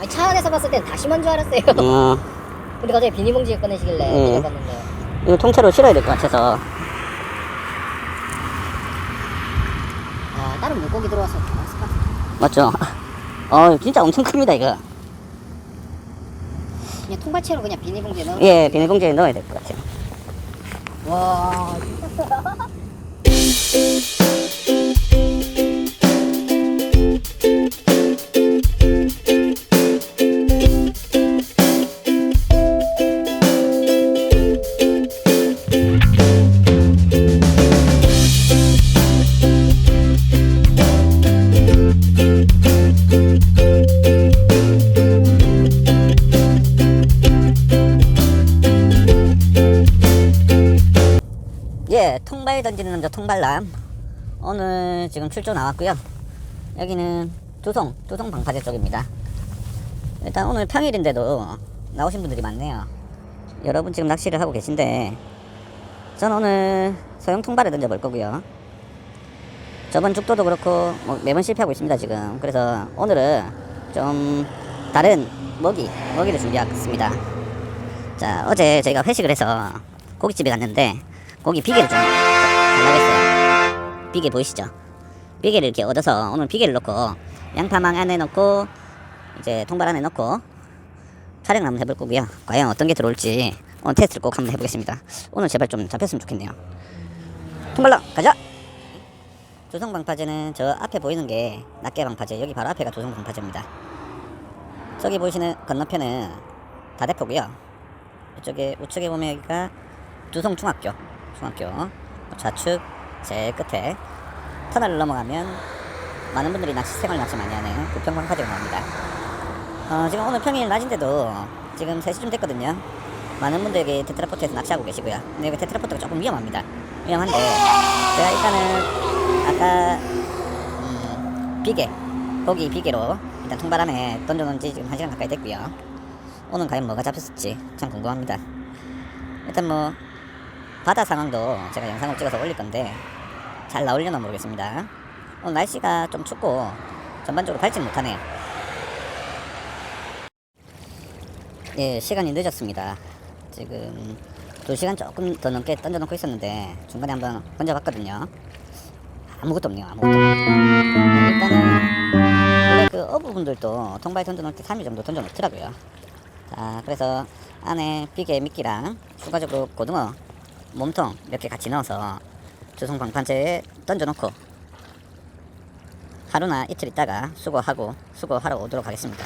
아니 차 안에서 봤을 땐 다시만 줄 알았어요. 어, 근데 갑자기 비닐봉지 꺼내시길래 음. 내려봤는데 이거 통째로 실어야 될 것 같아서. 아 다른 물고기 들어와서 좋았을까? 맞죠? 어, 진짜 엄청 큽니다, 이거. 그냥 통발채로 그냥 비닐봉지에 넣어. 예, 비닐봉지에 넣어야 될 것 같아요. 와 예, 통발 던지는 남자 통발남. 오늘 지금 출조 나왔고요. 여기는 두송, 두송 방파제 쪽입니다. 일단 오늘 평일인데도 나오신 분들이 많네요. 여러분 지금 낚시를 하고 계신데, 전 오늘 소형 통발을 던져볼 거고요. 저번 죽도도 그렇고 뭐 매번 실패하고 있습니다 지금. 그래서 오늘은 좀 다른 먹이, 먹이를 준비했습니다. 자, 어제 저희가 회식을 해서 고깃집에 갔는데 고기 비계를 좀 했어요. 비계 보이시죠? 비계를 이렇게 얻어서 오늘 비계를 넣고 양파망 안에 넣고 이제 통발 안에 넣고 촬영을 한번 해볼 거고요. 과연 어떤 게 들어올지 오늘 테스트를 꼭 한번 해보겠습니다. 오늘 제발 좀 잡혔으면 좋겠네요. 통발라 가자! 조성 방파제는 저 앞에 보이는 게 낱개 방파제 여기 바로 앞에가 조성 방파제입니다. 저기 보이시는 건너편은 다대포고요. 이쪽에 우측에 보면 여기가 두성 중학교 중학교 좌측 제 끝에 터널을 넘어가면 많은 분들이 낚시 생활 낚시 많이 하는 부평방파제가 나옵니다. 어, 지금 오늘 평일 낮인데도 지금 3시쯤 됐거든요. 많은 분들이 테트라포트에서 낚시하고 계시고요. 근데 여기 테트라포트가 조금 위험합니다. 위험한데 제가 일단은 아까 음, 비계 고기 비계로 일단 통발 안에 던져놓은 지 지금 1시간 가까이 됐고요. 오늘 과연 뭐가 잡혔을지 참 궁금합니다. 일단 뭐 바다 상황도 제가 영상을 찍어서 올릴 건데 잘 나오려나 모르겠습니다. 오늘 날씨가 좀 춥고 전반적으로 밝지 못하네요. 예, 시간이 늦었습니다. 지금 2시간 조금 더 넘게 던져놓고 있었는데 중간에 한번 던져봤거든요. 아무것도 없네요. 아무것도. 일단은 원래 그 어부분들도 통발 던져놓을 때 3일 정도 던져놓더라고요. 자, 그래서 안에 비계 미끼랑 추가적으로 고등어 몸통 이렇게 같이 넣어서 조성 방판제에 던져놓고 하루나 이틀 있다가 수거하고 수거하러 오도록 하겠습니다.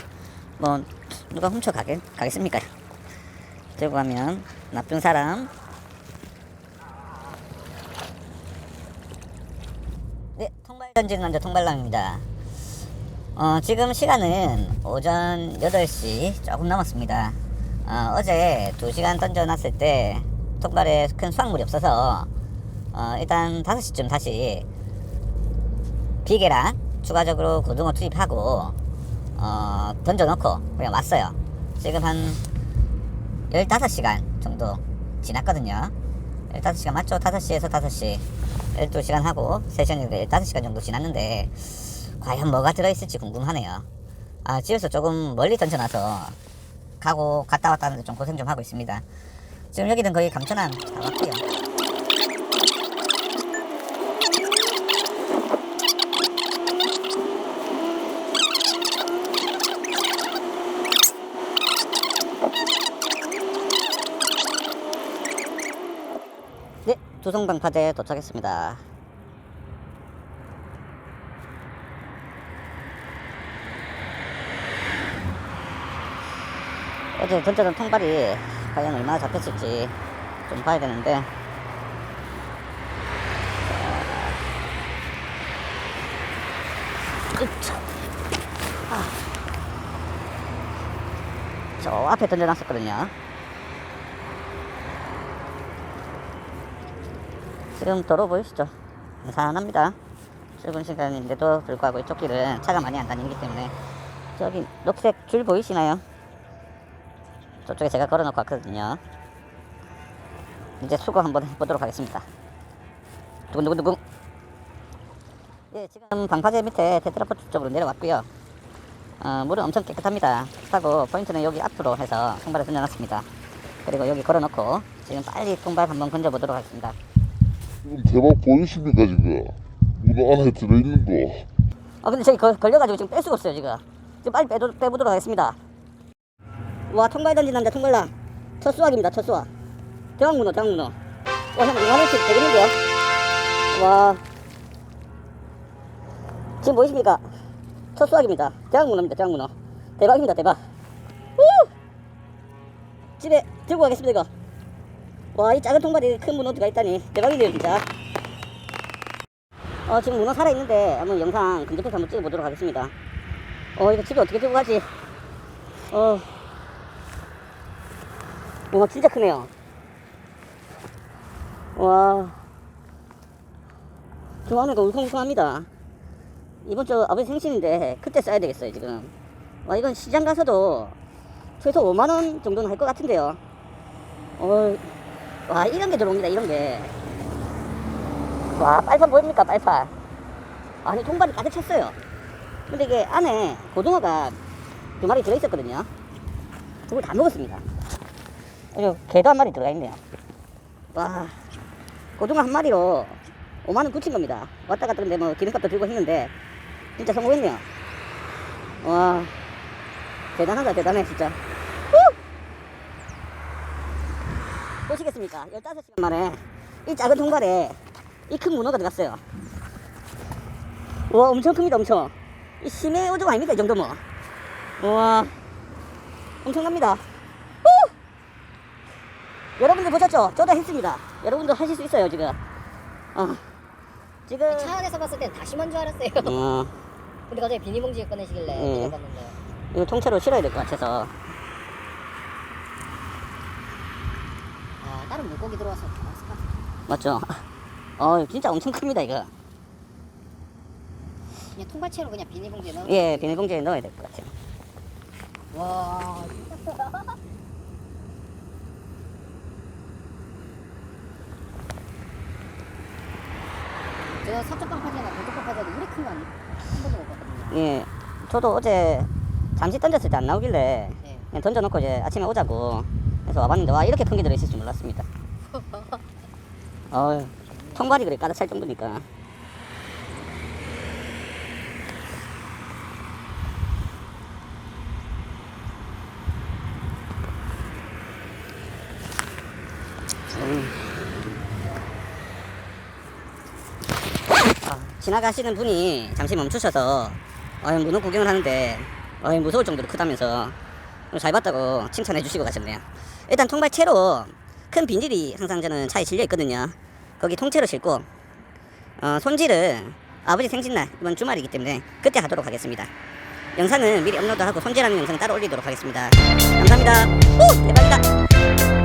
뭐 누가 훔쳐 가게 가겠습니까? 들고 가면 나쁜 사람. 네, 통발 던지는 남자 통발남입니다. 어, 지금 시간은 오전 8시 조금 남았습니다. 어, 어제 2시간 던져놨을 때 통발에 큰 수확물이 없어서 어, 일단 5시쯤 다시 비계랑 추가적으로 고등어 투입하고 어, 던져놓고 그냥 왔어요. 지금 한 15시간 정도 지났거든요. 15시간 맞죠? 5시에서 5시 12시간 하고 3시간 15시간 정도 지났는데 과연 뭐가 들어있을지 궁금하네요. 아, 집에서 조금 멀리 던져놔서 가고 갔다 왔다 하는데 좀 고생 좀 하고 있습니다. 지금 여기는 거의 감천항 다 왔고요. 네, 두성방파제 도착했습니다. 어제 던져둔 통발이 과연 얼마나 잡혔을지 좀 봐야 되는데. 아. 저 앞에 던져놨었거든요 지금 도로 보이시죠? 산합니다 출근 시간인데도 불구하고 이쪽 길은 차가 많이 안 다니기 때문에 저기 녹색 줄 보이시나요? 저쪽에 제가 걸어놓고 왔거든요. 이제 수거 한번 해보도록 하겠습니다. 두근두근두근. 예, 지금 방파제 밑에 테트라포트 쪽으로 내려왔고요. 어, 물은 엄청 깨끗합니다. 하고 포인트는 여기 앞으로 해서 통발을 던져놨습니다. 그리고 여기 걸어놓고 지금 빨리 통발 한번 건져보도록 하겠습니다. 대박 보이십니까 지금 문어 안에 들어있는 거 아 근데 저기 걸, 걸려가지고 지금 뺄 수가 없어요 지금. 지금 빨리 빼도, 빼보도록 하겠습니다. 와 통발 던진 남자 통발라 첫 수확입니다 첫 수확. 대왕 문어 대왕 문어. 와형 2만원씩 되겠는데요? 와 지금 보이십니까? 첫 수확입니다. 대왕 문어입니다 대왕 문어. 대박입니다 대박. 우! 집에 들고 가겠습니다 이거. 와 이 작은 통발이 큰 문어가 있다니 대박이네요 진짜. 어, 지금 문어 살아있는데 한번 영상 근접해서 한번 찍어보도록 하겠습니다. 어, 이거 집에 어떻게 들고 가지? 어, 문어 진짜 크네요. 와, 저 안에가 울컹울컹합니다. 이번 주 아버지 생신인데 그때 써야 되겠어요, 지금. 와, 이건 시장 가서도 최소 5만원 정도는 할 것 같은데요. 어, 와, 이런 게 들어옵니다, 이런 게. 와 빨판 보입니까 빨판 아니 통발이 가득 찼어요 근데 이게 안에 고등어가 두 마리 들어있었거든요 그걸 다 먹었습니다 그리고 개도 한 마리 들어가 있네요 와 고등어 한 마리로 5만원 붙인 겁니다 왔다 갔다 근데 뭐 기름값도 들고 했는데 진짜 성공했네요 와 대단하다 대단해 진짜 후! 보시겠습니까 15시간 만에 이 작은 통발에 이 큰 문어가 들어갔어요. 와 엄청 큽니다 엄청. 이 심해 오종 아닙니까 이 정도면. 와 엄청납니다. 후! 여러분들 보셨죠? 저도 했습니다. 여러분도 하실 수 있어요 지금. 어. 지금 차 안에서 봤을 땐다 심한 줄 알았어요. 어, 근데 갑자기 비닐봉지에 꺼내시길래 음. 내려봤는데. 이거 통째로 실어야 될 것 같아서 아, 다른 물고기 들어와서 나왔을 것 같아. 맞죠? 어 진짜 엄청 큽니다 이거. 그냥 통발채로 그냥 비닐봉지에 넣어. 예 비닐봉지에 넣어야 될 것 같아요. 와, 저 서쪽방 파지나 동쪽방 파지도 이렇게 큰거 아니? 한 번도 못 봤거든요. 예 저도 어제 잠시 던졌을 때 안 나오길래 네. 그냥 던져놓고 이제 아침에 오자고 해서 와봤는데 와 이렇게 큰 게 들어있을 줄 몰랐습니다. 어 통발이 그래 가득 찰 정도니까. 음. 아, 지나가시는 분이 잠시 멈추셔서 어, 문어 구경을 하는데 어, 무서울 정도로 크다면서 잘 봤다고 칭찬해 주시고 가셨네요. 일단 통발채로 큰 비닐이 항상 저는 차에 실려 있거든요. 거기 통째로 싣고 어, 손질은 아버지 생신날 이번 주말이기 때문에 그때 하도록 하겠습니다. 영상은 미리 업로드하고 손질하는 영상 따로 올리도록 하겠습니다. 감사합니다. 오 대박이다.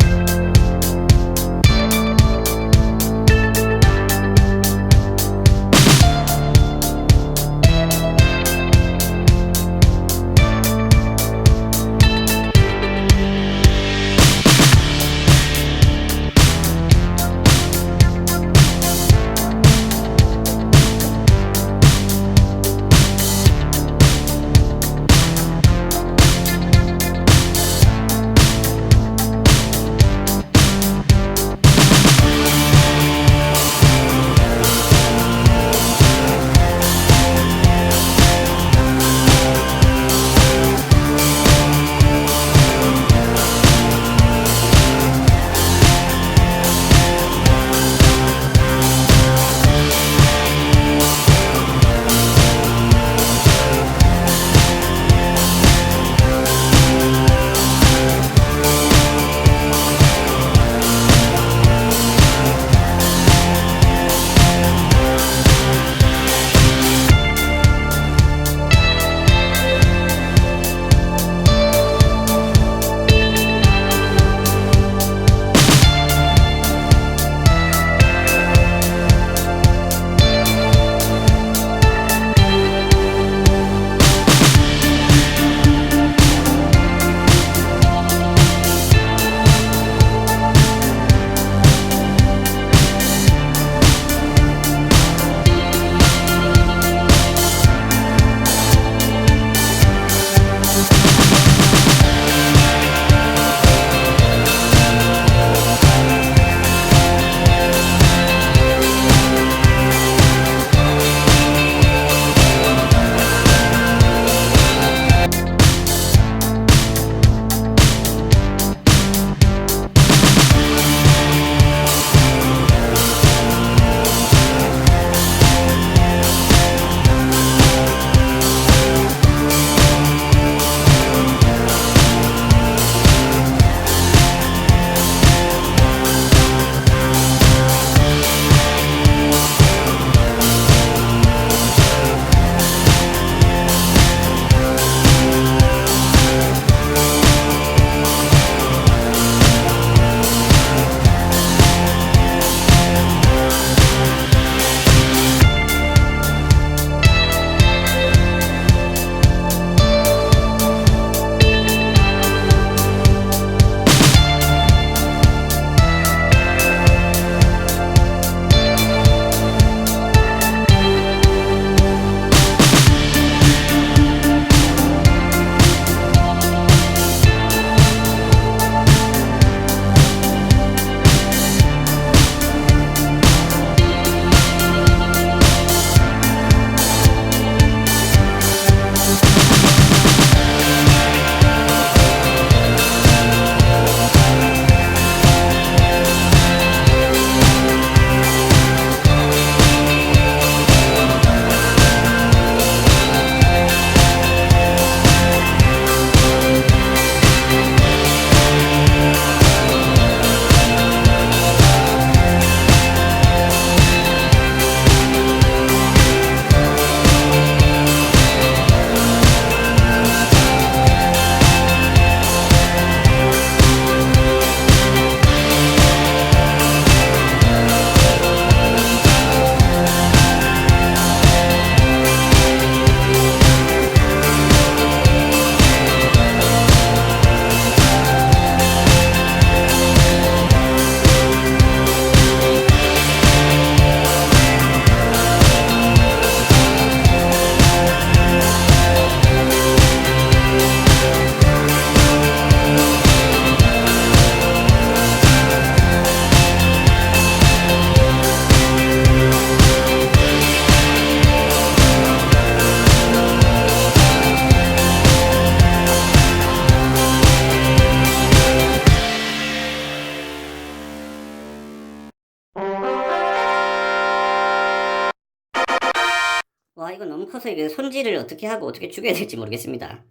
커서 이게 손질을 어떻게 하고 어떻게 죽여야 될지 모르겠습니다.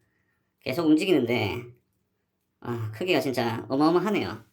계속 움직이는데 아 크기가 진짜 어마어마하네요.